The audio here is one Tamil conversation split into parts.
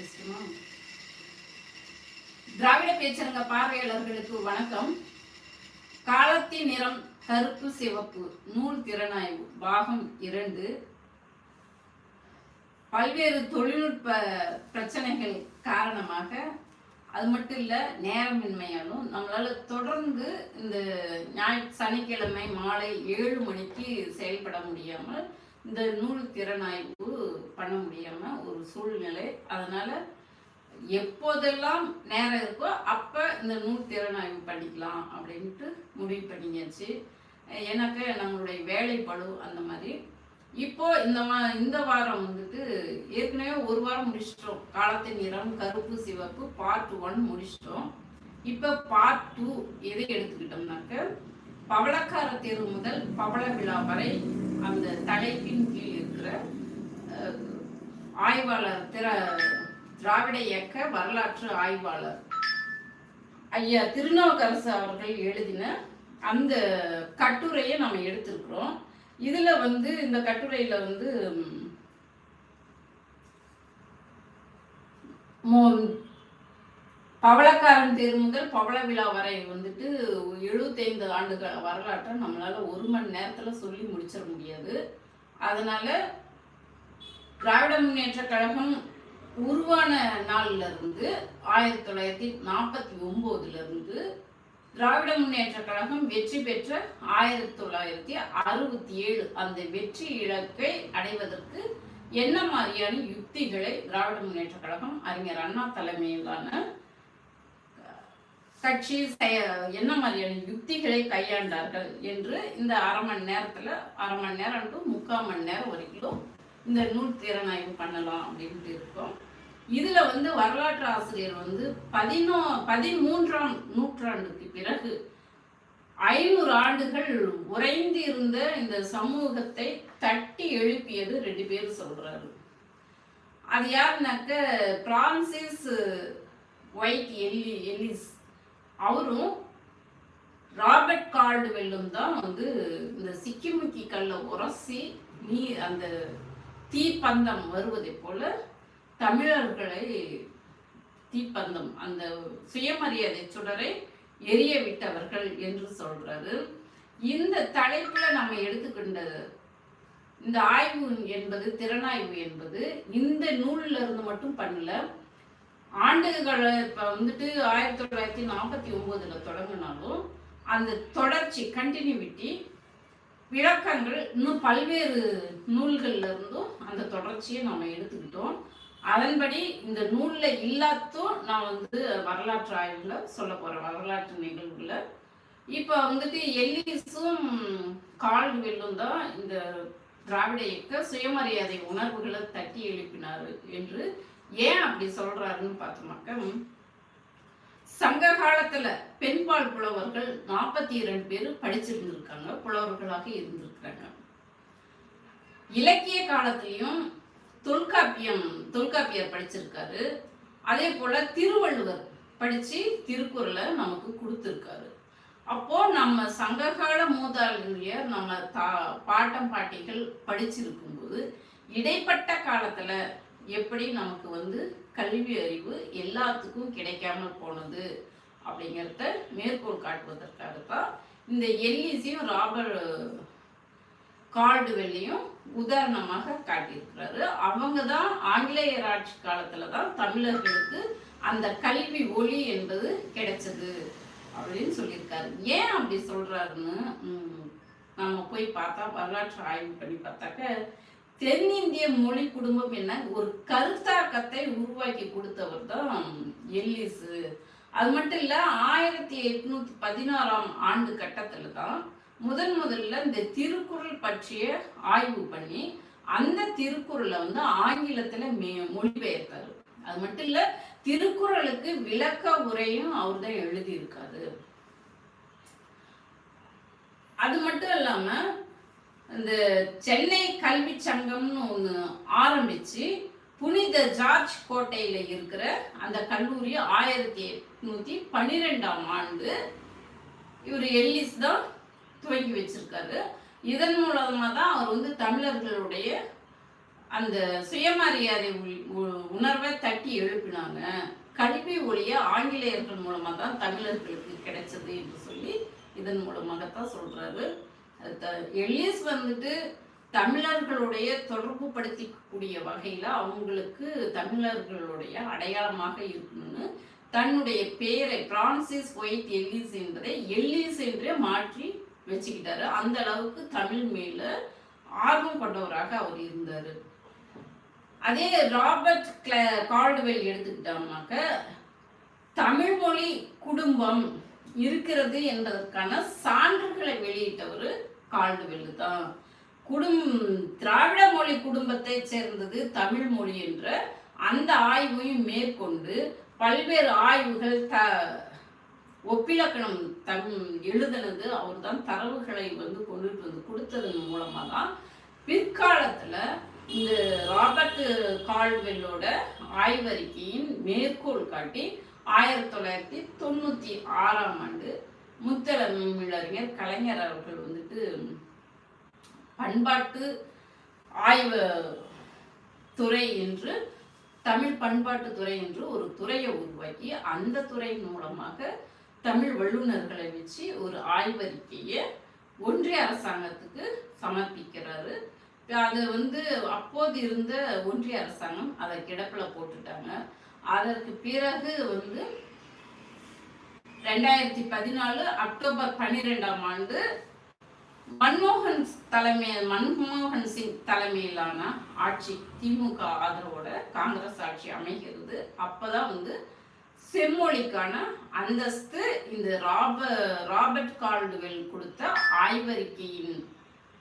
பேசணுமா திராவிட பேச்சரங்க பார்வையாளர்களுக்கு வணக்கம். காலத்தின் நிறம் கருப்பு சிவப்பு நூல் திறனாய்வு பாகம் இரண்டு. பல்வேறு தொழில்நுட்ப பிரச்சனைகள் காரணமாக அது மட்டும் இல்லை நேரமின்மையாலும் நம்மளால தொடர்ந்து இந்த ஞாய் சனிக்கிழமை மாலை ஏழு மணிக்கு செயல்பட முடியாமல் இந்த நூல் திறனாய்வு பண்ண முடியாமல் ஒரு சூழ்நிலை. அதனால் எப்போதெல்லாம் நேரம் இருக்கோ அப்போ இந்த நூல் திறனாய்வு பண்ணிக்கலாம் அப்படின்ட்டு முடிவு பண்ணியாச்சு. எனக்கு நம்மளுடைய வேலை அந்த மாதிரி. இப்போ இந்த மா இந்த வாரம் வந்துட்டு ஏற்கனவே ஒரு வாரம் முடிச்சிட்டோம். காலத்தின் நிறம் கருப்பு சிவப்பு பார்ட் ஒன் முடிச்சிட்டோம். இப்போ பார்ட் டூ எதை எடுத்துக்கிட்டோம்னாக்க பவளக்கார தேர்வு முதல் பவள விழா வரை அந்த தலைப்பின் கீழ் இருக்கிற ஆய்வாளர் திர திராவிட இயக்க வரலாற்று ஆய்வாளர். ஐயா திருநாவுக்கரசு அவர்கள் எழுதின அந்த கட்டுரையை நம்ம எடுத்திருக்கிறோம். இதில் வந்து இந்த கட்டுரையில் வந்து மோ- பவளக்காரன் தேர் முதல் பவள விழா வரை வந்துட்டு எழுபத்தைந்து ஆண்டுகள் வரலாற்றை நம்மளால் ஒரு மணி நேரத்தில் சொல்லி முடிச்சிட முடியாது. அதனால் திராவிட முன்னேற்ற கழகம் உருவான நாளில் இருந்து ஆயிரத்தி தொள்ளாயிரத்தி நாற்பத்தி ஒம்போதுலேருந்து திராவிட முன்னேற்ற கழகம் வெற்றி பெற்ற ஆயிரத்தி தொள்ளாயிரத்தி அறுபத்தி ஏழு அந்த வெற்றி இலக்கை அடைவதற்கு என்ன மாதிரியான யுக்திகளை திராவிட முன்னேற்ற கழகம் அறிஞர் அண்ணா தலைமையிலான கட்சி செய- என்ன மாதிரியான யுக்திகளை கையாண்டார்கள் என்று இந்த அரை மணி நேரத்தில் அரை மணி நேரம் டு முக்கால் மணி நேரம் வரைக்கும் இந்த நூல் திறனாய்வு பண்ணலாம் அப்படின்ட்டு இருக்கோம். இதில் வந்து வரலாற்று ஆசிரியர் வந்து பதினோ பதிமூன்றாம் நூற்றாண்டுக்கு பிறகு ஐநூறு ஆண்டுகள் உறைந்து இருந்த இந்த சமூகத்தை தட்டி எழுப்பியது ரெண்டு பேர் சொல்கிறாரு அது யாருனாக்க பிரான்சிஸ் ஒயிட் எல்லி எல்லிஸ் அவரும் ராபர்ட் கார்டுவெல்லும் தான் வந்து இந்த சிக்கிமுக்கி கல்லை உரசி நீ அந்த தீப்பந்தம் வருவதை போல தமிழர்களை தீப்பந்தம் அந்த சுயமரியாதை சுடரை எரிய விட்டவர்கள் என்று சொல்றாரு இந்த தலைப்புல நம்ம எடுத்துக்கின்ற இந்த ஆய்வு என்பது திறனாய்வு என்பது இந்த நூல்ல இருந்து மட்டும் பண்ணல. ஆண்டுகளை இப்போ வந்துட்டு ஆயிரத்தி தொள்ளாயிரத்தி நாற்பத்தி ஒம்போதுல தொடங்கினாலும் அந்த தொடர்ச்சி கண்டினியூவிட்டி விளக்கங்கள் இன்னும் பல்வேறு நூல்கள்ல இருந்தும் அந்த தொடர்ச்சியை நம்ம எடுத்துக்கிட்டோம். அதன்படி இந்த நூல்ல இல்லாத்தும் நான் வந்து வரலாற்று ஆய்வுல சொல்ல போறேன். வரலாற்று நிகழ்வுல. இப்போ வந்துட்டு எல்லிஸும் கால்வெல்லும் தான் இந்த திராவிட இயக்க சுயமரியாதை உணர்வுகளை தட்டி எழுப்பினார் என்று ஏன் அப்படி சொல்றாருன்னு பார்த்தோமாக்க சங்க காலத்துல பெண்பால் புலவர்கள் நாற்பத்தி இரண்டு பேர் படிச்சிருந்திருக்காங்க புலவர்களாக இருந்திருக்கிறாங்க. இலக்கிய காலத்திலையும் தொல்காப்பியம் தொல்காப்பியர் படிச்சிருக்காரு. அதே போல திருவள்ளுவர் படிச்சு திருக்குறளை நமக்கு கொடுத்துருக்காரு. அப்போ நம்ம சங்ககால மூதாதையர் நம்ம தா பாட்டம் பாட்டிகள் படிச்சிருக்கும்போது இடைப்பட்ட காலத்துல எப்படி நமக்கு வந்து கல்வி அறிவு எல்லாத்துக்கும் கிடைக்காமல் போனது அப்படிங்கிறத மேற்கோள் காட்டுவதற்காக தான் இந்த எல்லிஸையும் ராபர்ட் கால்டுவெல்லையும் உதாரணமாக காட்டியிருக்கிறாரு. அவங்க தான் ஆங்கிலேயர் ஆட்சி காலத்தில் தான் தமிழர்களுக்கு அந்த கல்வி ஒளி என்பது கிடைச்சது அப்படின்னு சொல்லியிருக்காரு. ஏன் அப்படி சொல்கிறாருன்னு நம்ம போய் பார்த்தா வரலாற்று ஆய்வு பண்ணி பார்த்தாக்க தென்னிந்திய மொழி குடும்பம் என்ன? ஒரு கருத்தாக்கத்தை உருவாக்கி கொடுத்தவர் தான் எல்லிஸு அது மட்டும் இல்லை ஆயிரத்தி எட்நூத்தி பதினாறாம் ஆண்டு கட்டத்தில் தான் முதன் முதல்ல இந்த திருக்குறள் பற்றிய ஆய்வு பண்ணி அந்த திருக்குறளை வந்து ஆங்கிலத்தில் மே- மொழிபெயர்த்தார். அது மட்டும் இல்லை திருக்குறளுக்கு விளக்க உரையும் அவர் தான் எழுதியிருக்காரு. அது மட்டும் இல்லாமல் இந்த சென்னை கல்வி சங்கம்னு ஒன்று ஆரம்பித்து புனித ஜார்ஜ் கோட்டையில் இருக்கிற அந்த கல்லூரி ஆயிரத்தி எட்நூற்றி பன்னிரெண்டாம் ஆண்டு இவர் எல்லிஸ் தான் துவங்கி வச்சிருக்காரு. இதன் மூலமாக தான் அவர் வந்து தமிழர்களுடைய அந்த சுயமரியாதை உ- உணர்வை தட்டி எழுப்பினாங்க. கல்வி ஒளிய ஆங்கிலேயர்கள் மூலமாக தான் தமிழர்களுக்கு கிடைச்சது என்று சொல்லி இதன் மூலமாகத்தான் சொல்கிறாரு த- எலியஸ் வந்துட்டு தமிழர்களுடைய தொடர்பு படுத்திக்கக்கூடிய வகையில் அவங்களுக்கு தமிழர்களுடைய அடையாளமாக இருக்கணும்னு தன்னுடைய பேரை பிரான்சிஸ் ஒயிட் எல்லிஸ் என்பதை எல்லிஸ் என்றே மாற்றி வச்சுக்கிட்டாரு. அந்த அளவுக்கு தமிழ் மேல ஆர்வம் கொண்டவராக அவர் இருந்தார். அதே ராபர்ட் கிள- கால்டுவெல் எடுத்துக்கிட்டோம்னாக்க தமிழ் மொழி குடும்பம் இருக்கிறது என்பதற்கான சான்றுகளை வெளியிட்டவர் காழ்ந்து தான். குடும் திராவிட மொழி குடும்பத்தை சேர்ந்தது தமிழ் மொழி என்ற அந்த ஆய்வையும் மேற்கொண்டு பல்வேறு ஆய்வுகள் த ஒப்பிலக்கணம் தம் எழுதுனது அவர் தான் தரவுகளை வந்து கொண்டுட்டு வந்து கொடுத்ததன் மூலமாக தான் பிற்காலத்தில் இந்த ராபர்ட் கால்வெல்லோட ஆய்வறிக்கையின் மேற்கோள் காட்டி ஆயிரத்தி தொள்ளாயிரத்தி தொண்ணூற்றி ஆறாம் ஆண்டு முத்தமிழறிஞர் கலைஞர் அவர்கள் வந்துட்டு பண்பாட்டு ஆய்வு துறை என்று தமிழ் பண்பாட்டு துறை என்று ஒரு துறையை உருவாக்கி அந்த துறையின் மூலமாக தமிழ் வல்லுநர்களை வச்சு ஒரு ஆய்வறிக்கையை ஒன்றிய அரசாங்கத்துக்கு சமர்ப்பிக்கிறாரு. அது வந்து அப்போது இருந்த ஒன்றிய அரசாங்கம் அதை கிடப்பில் போட்டுட்டாங்க. அதற்கு பிறகு வந்து ரெண்டாயிரத்தி பதினாலு அக்டோபர் பன்னிரெண்டாம் ஆண்டு மன்மோகன் தலைமை மன்மோகன் சிங் தலைமையிலான ஆட்சி திமுக ஆதரவோட காங்கிரஸ் ஆட்சி அமைகிறது. அப்பதான் வந்து செம்மொழிக்கான அந்தஸ்து இந்த ராப ராபர்ட் கால்டுவெல் கொடுத்த ஆய்வறிக்கையின்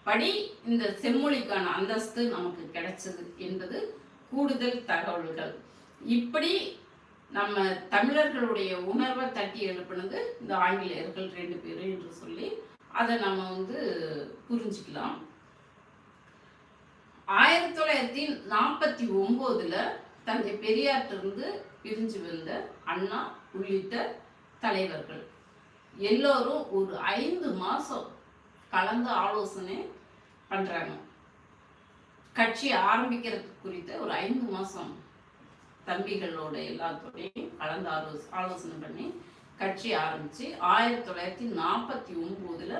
படி இந்த செம்மொழிக்கான அந்தஸ்து நமக்கு கிடைச்சது என்பது கூடுதல் தகவல்கள். இப்படி நம்ம தமிழர்களுடைய உணர்வை தட்டி எழுப்பினது இந்த ஆங்கிலேயர்கள் ரெண்டு பேரும் என்று சொல்லி அதை நம்ம வந்து புரிஞ்சுக்கலாம். ஆயிரத்தி தொள்ளாயிரத்தி நாற்பத்தி ஒம்போதுல தந்தை பெரியார்கிட்டருந்து பிரிஞ்சு வந்த அண்ணா உள்ளிட்ட தலைவர்கள். எல்லோரும் ஒரு ஐந்து மாதம் கலந்து ஆலோசனை பண்ணுறாங்க கட்சி ஆரம்பிக்கிறது குறித்த ஒரு ஐந்து மாதம் தம்பிகளோட எல்லாத்தோடையும் கலந்து ஆலோச ஆலோசனை பண்ணி கட்சி ஆரம்பித்து ஆயிரத்தி தொள்ளாயிரத்தி நாற்பத்தி ஒம்போதில்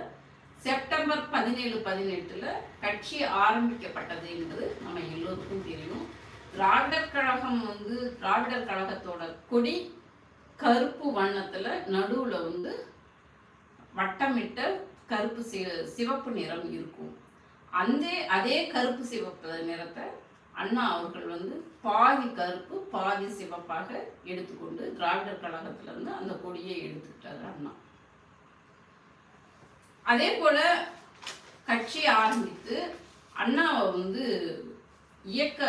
செப்டம்பர் பதினேழு பதினெட்டில் கட்சி ஆரம்பிக்கப்பட்டது என்பது நம்ம எல்லோருக்கும் தெரியும். திராவிடர் கழகம் வந்து திராவிடர் கழகத்தோட கொடி கருப்பு வண்ணத்தில் நடுவில் வந்து வட்டமிட்ட கருப்பு சிவப்பு நிறம் இருக்கும். அந்த அதே கருப்பு சிவப்பு நிறத்தை அண்ணா அவர்கள் வந்து பாதி கருப்பு பாதி சிவப்பாக எடுத்துக்கொண்டு திராவிடர் கழகத்திலிருந்து அந்த கொடியை எடுத்துக்கிட்டாரு அண்ணா. அதே போல கட்சி ஆரம்பித்து அண்ணாவை வந்து இயக்க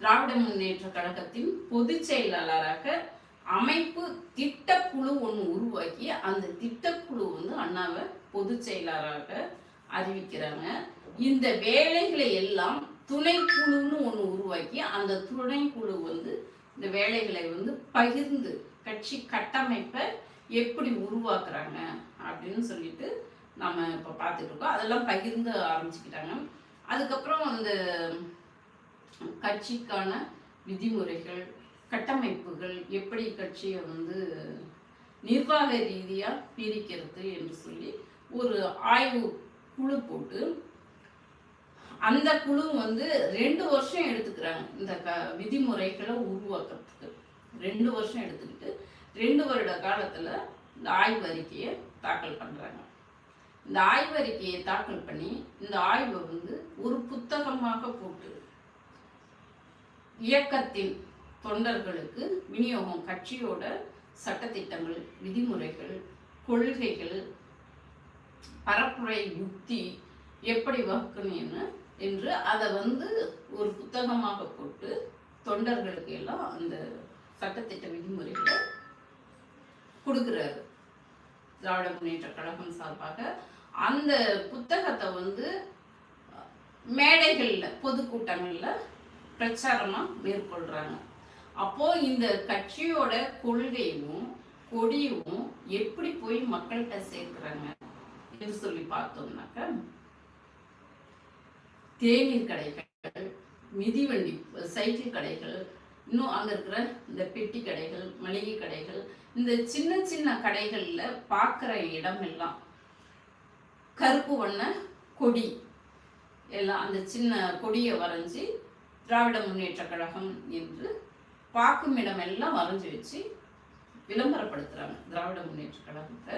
திராவிட முன்னேற்ற கழகத்தின் பொதுச் செயலாளராக அமைப்பு திட்டக்குழு ஒன்று உருவாக்கி அந்த திட்டக்குழு வந்து அண்ணாவை பொதுச் செயலாளராக அறிவிக்கிறாங்க. இந்த வேலைகளை எல்லாம் துணைக்குழுன்னு ஒன்று உருவாக்கி அந்த துணைக்குழு வந்து இந்த வேலைகளை வந்து பகிர்ந்து கட்சி கட்டமைப்பை எப்படி உருவாக்குறாங்க அப்படின்னு சொல்லிட்டு நம்ம இப்போ பார்த்துட்ருக்கோம் அதெல்லாம் பகிர்ந்து ஆரம்பிச்சுக்கிட்டாங்க. அதுக்கப்புறம் அந்த கட்சிக்கான விதிமுறைகள் கட்டமைப்புகள் எப்படி கட்சியை வந்து நிர்வாக ரீதியாக பிரிக்கிறது என்று சொல்லி ஒரு ஆய்வு குழு போட்டு அந்த குழு வந்து ரெண்டு வருஷம் எடுத்துக்கிறாங்க. இந்த க விதிமுறைகளை உருவாக்குறதுக்கு. ரெண்டு வருஷம் எடுத்துக்கிட்டு ரெண்டு வருட காலத்தில் இந்த ஆய்வறிக்கையை தாக்கல் பண்ணுறாங்க இந்த ஆய்வறிக்கையை தாக்கல் பண்ணி இந்த ஆய்வை வந்து ஒரு புத்தகமாக போட்டு இயக்கத்தின் தொண்டர்களுக்கு விநியோகம் கட்சியோட சட்டத்திட்டங்கள் விதிமுறைகள் கொள்கைகள் பரப்புரை யுக்தி எப்படி வகுக்கணும்னு என்று அதை வந்து ஒரு புத்தகமாக போட்டு தொண்டர்களுக்கு எல்லாம் அந்த சட்டத்திட்ட விதிமுறைகளை கொடுக்குறாரு. திராவிட முன்னேற்ற கழகம் சார்பாக அந்த புத்தகத்தை வந்து மேடைகளில் பொதுக்கூட்டங்களில் பிரச்சாரமாக மேற்கொள்கிறாங்க அப்போ இந்த கட்சியோட கொள்கையும் கொடியும் எப்படி போய் மக்கள்கிட்ட சேர்க்குறாங்க என்று சொல்லி பார்த்தோம்னாக்க தேநீர் கடைகள் மிதிவண்டி சைக்கிள் கடைகள் இன்னும் அங்கே இருக்கிற இந்த பெட்டி கடைகள் மளிகை கடைகள் இந்த சின்ன சின்ன கடைகளில் பார்க்குற இடம் எல்லாம். கருப்பு வண்ண கொடி. எல்லாம் அந்த சின்ன கொடியை வரைஞ்சி திராவிட முன்னேற்ற கழகம் என்று பார்க்கும் இடம் எல்லாம் வரைஞ்சி வச்சு விளம்பரப்படுத்துகிறாங்க திராவிட முன்னேற்ற கழகத்தை.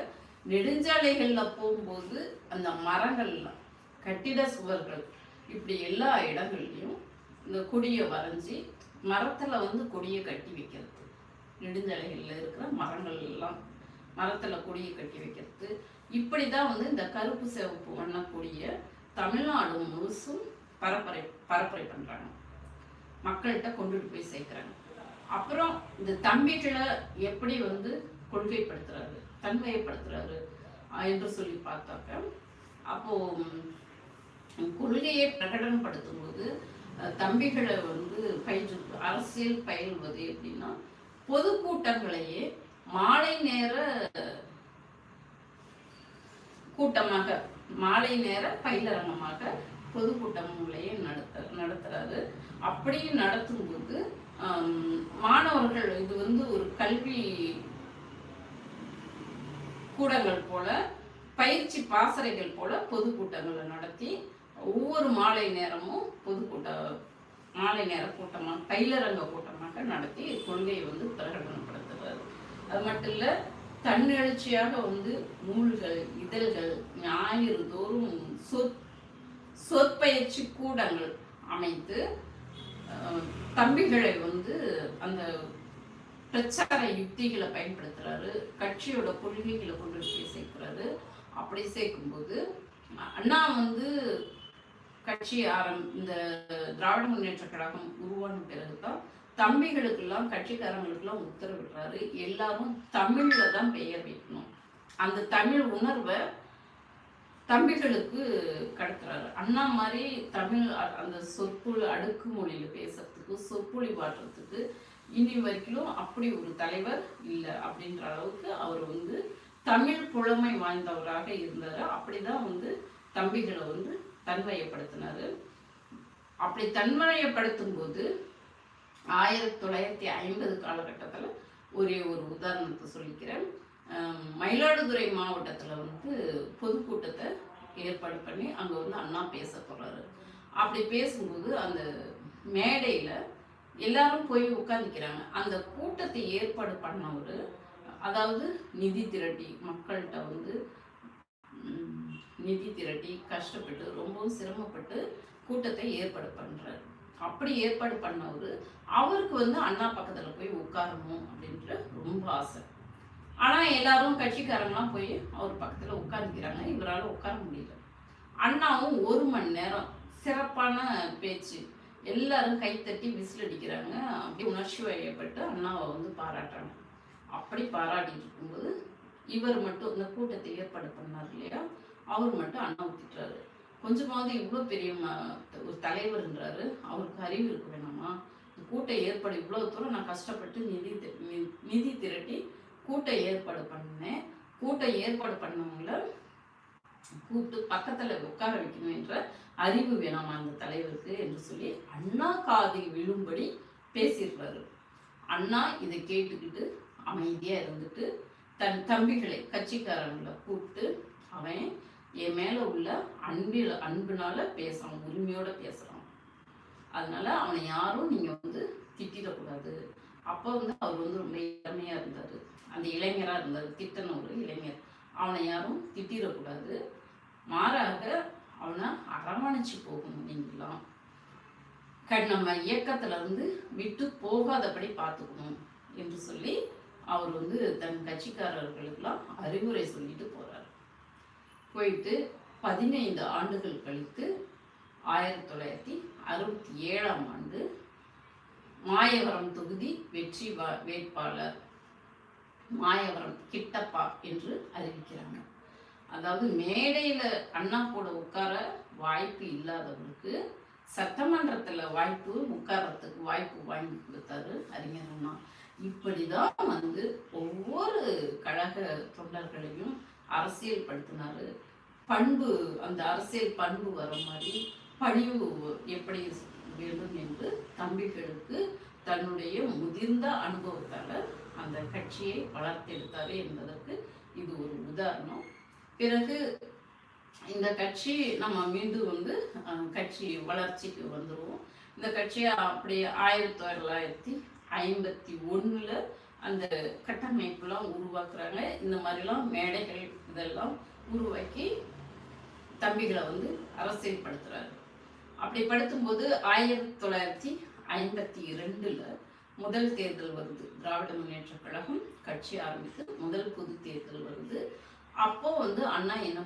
நெடுஞ்சாலைகளில் போகும்போது அந்த மரங்கள்லாம் கட்டிட சுவர்கள் இப்படி எல்லா இடங்கள்லையும் இந்த கொடியை வரைஞ்சி மரத்தில் வந்து கொடியை கட்டி வைக்கிறது. நெடுஞ்சலைகளில் இருக்கிற மரங்கள் எல்லாம் மரத்தில் கொடியை கட்டி வைக்கிறது. இப்படி தான் வந்து இந்த கருப்பு சிவப்பு வண்ண கொடியை தமிழ்நாடு முழுசும் பரப்புரை பரப்புரை பண்ணுறாங்க மக்கள்கிட்ட கொண்டுட்டு போய் சேர்க்குறாங்க. அப்புறம் இந்த தம்பிகளை எப்படி வந்து கொள்கைப்படுத்துறாரு தன்மையப்படுத்துறாரு என்று சொல்லி பார்த்தாக்க அப்போது கொள்கையை பிரகடனப்படுத்தும் போது தம்பிகளை வந்து பயிற்று அரசியல் பயில்வது எப்படின்னா பொதுக்கூட்டங்களையே மாலை நேர கூட்டமாக மாலை நேர பயிலரங்கமாக பொதுக்கூட்டங்களையே நடத்த நடத்துறாரு. அப்படியும் நடத்தும்போது மாணவர்கள் இது வந்து ஒரு கல்வி கூடங்கள் போல பயிற்சி பாசறைகள் போல பொதுக்கூட்டங்களை நடத்தி ஒவ்வொரு மாலை நேரமும் பொதுக்கூட்ட மாலை நேர கூட்டமாக பயிலரங்க கூட்டமாக நடத்தி கொள்கையை வந்து பிரகடனப்படுத்துறாரு அது மட்டும் இல்லை தன்னெழுச்சியாக வந்து நூல்கள் இதழ்கள் ஞாயிறு தோறும் சொற் சொற்பயிற்சி கூடங்கள் அமைத்து தம்பிகளை வந்து அந்த பிரச்சார யுக்திகளை பயன்படுத்துறாரு கட்சியோட கொள்கைகளை கொண்டு போய் சேர்க்கிறாரு. அப்படி சேர்க்கும்போது அண்ணா வந்து கட்சி ஆரம் இந்த திராவிட முன்னேற்ற கழகம் உருவான பிறகுதான் தம்பிகளுக்கெல்லாம் கட்சிக்காரங்களுக்கெல்லாம் உத்தரவிடுறாரு எல்லாரும் தமிழ்ல தான் பெயர் வைக்கணும். அந்த தமிழ் உணர்வை தம்பிகளுக்கு கடத்துறாரு. அண்ணா மாதிரி தமிழ் அந்த சொற்பொழி அடுக்கு மொழியில பேசுறதுக்கு சொற்பொழி பாடுறதுக்கு இனி வரைக்கும் அப்படி ஒரு தலைவர் இல்லை அப்படின்ற அளவுக்கு அவர் வந்து தமிழ் புலமை வாய்ந்தவராக இருந்தார். அப்படிதான் வந்து தம்பிகளை வந்து தன்மையப்படுத்தினார் அப்படி தன்மையப்படுத்தும் போது ஆயிரத்தி தொள்ளாயிரத்தி ஐம்பது காலகட்டத்தில் ஒரே ஒரு உதாரணத்தை சொல்லிக்கிறேன். மயிலாடுதுறை மாவட்டத்தில் வந்து பொதுக்கூட்டத்தை ஏற்பாடு பண்ணி அங்கே வந்து அண்ணா பேச போகிறாரு அப்படி பேசும்போது அந்த மேடையில் எல்லாரும் போய் உட்காந்துக்கிறாங்க அந்த கூட்டத்தை ஏற்பாடு பண்ணவர் அதாவது நிதி திரட்டி மக்கள்கிட்ட வந்து நிதி திரட்டி கஷ்டப்பட்டு ரொம்பவும் சிரமப்பட்டு கூட்டத்தை ஏற்பாடு பண்ணுறாரு அப்படி ஏற்பாடு பண்ணவர் அவருக்கு வந்து அண்ணா பக்கத்தில் போய் உட்காரணும் அப்படின்ற ரொம்ப ஆசை. ஆனால் எல்லாரும் கட்சிக்காரங்களாம் போய் அவர் பக்கத்தில் உட்காந்துக்கிறாங்க இவரால் உட்கார முடியல. அண்ணாவும் ஒரு மணி நேரம் சிறப்பான பேச்சு. எல்லாரும் கைத்தட்டி விசில் அடிக்கிறாங்க. அப்படி உணர்ச்சி வயப்பட்டு அண்ணாவை வந்து பாராட்டுறாங்க. அப்படி பாராட்டிட்டு இருக்கும்போது இவர் மட்டும் இந்த கூட்டத்தை ஏற்பாடு பண்ணார் இல்லையா? அவர் மட்டும் அண்ணா திட்டுறாரு கொஞ்சமாவது இவ்வளோ பெரிய ம- ஒரு தலைவர்ன்றாரு. அவருக்கு அறிவு இருக்க வேணாமா? இந்த கூட்டம் ஏற்பாடு இவ்வளோ தூரம் நான் கஷ்டப்பட்டு நிதி நி- நிதி திரட்டி கூட்டம் ஏற்பாடு பண்ணேன். கூட்டம் ஏற்பாடு பண்ணவங்கள கூப்பிட்டு பக்கத்தில் உட்கார வைக்கணும் என்ற அறிவு வேணாமா அந்த தலைவருக்கு என்று சொல்லி அண்ணா காதில் விழும்படி பேசிடுறாரு. அண்ணா இதை கேட்டுக்கிட்டு அமைதியாக இருந்துட்டு தன் தம்பிகளை கட்சிக்காரங்களை கூப்பிட்டு அவன் என் மேலே உள்ள அன்பில் அன்புனால பேசுகிறான் உரிமையோடு பேசுகிறான் அதனால அவனை யாரும் நீங்கள் வந்து திட்டிடக்கூடாது. அப்போ வந்து அவர் வந்து ரொம்ப இளமையாக இருந்தார். அந்த இளைஞராக இருந்தார். திட்டன ஒரு இளைஞர். அவனை யாரும் திட்டிடக்கூடாது. மாறாக அவனை அரவணைச்சு போகணும் நீங்களாம் நம்ம இயக்கத்தில் வந்து விட்டு போகாதபடி பார்த்துக்கணும் என்று சொல்லி அவர் வந்து தன் கட்சிக்காரர்களுக்கெல்லாம் அறிவுரை சொல்லிட்டு போகிறார் போயிட்டு பதினைந்து ஆண்டுகள் கழித்து ஆயிரத்தி தொள்ளாயிரத்தி அறுபத்தி ஏழாம் ஆண்டு மாயவரம் தொகுதி வெற்றி வா- வேட்பாளர் மாயவரம் கிட்டப்பா என்று அறிவிக்கிறாங்க. அதாவது மேடையில் அண்ணா கூட உட்கார வாய்ப்பு இல்லாதவருக்கு சட்டமன்றத்தில் வாய்ப்பு உட்காரத்துக்கு வாய்ப்பு வாங்கி கொடுத்தாரு அறிஞர் அண்ணா. இப்படிதான் வந்து ஒவ்வொரு கழக தொண்டர்களையும் அரசியல் படுத்தினாரு பண்பு அந்த அரசியல் பண்பு வர மாதிரி பணிவு எப்படி வேண்டும் என்று தம்பிகளுக்கு தன்னுடைய முதிர்ந்த அனுபவத்தால் அந்த கட்சியை வளர்த்தெடுத்தாரு என்பதற்கு இது ஒரு உதாரணம். பிறகு இந்த கட்சி நம்ம மீண்டும் வந்து கட்சி வளர்ச்சிக்கு வந்துடுவோம் இந்த கட்சியை அப்படியே ஆயிரத்தி தொள்ளாயிரத்தி ஐம்பத்தி ஒன்றில் அந்த கட்டமைப்புலாம் உருவாக்குறாங்க. இந்த மாதிரிலாம் மேடைகள் இதெல்லாம் உருவாக்கி தம்பிகளை வந்து அரசியல்படுத்துறாரு. அப்படி படுத்தும்போது ஆயிரத்தி தொள்ளாயிரத்தி ஐம்பத்தி ரெண்டில் முதல் தேர்தல் வருது. திராவிட முன்னேற்ற கழகம் கட்சி ஆரம்பித்து முதல் பொது தேர்தல் வருது. அப்போ வந்து அண்ணா என்ன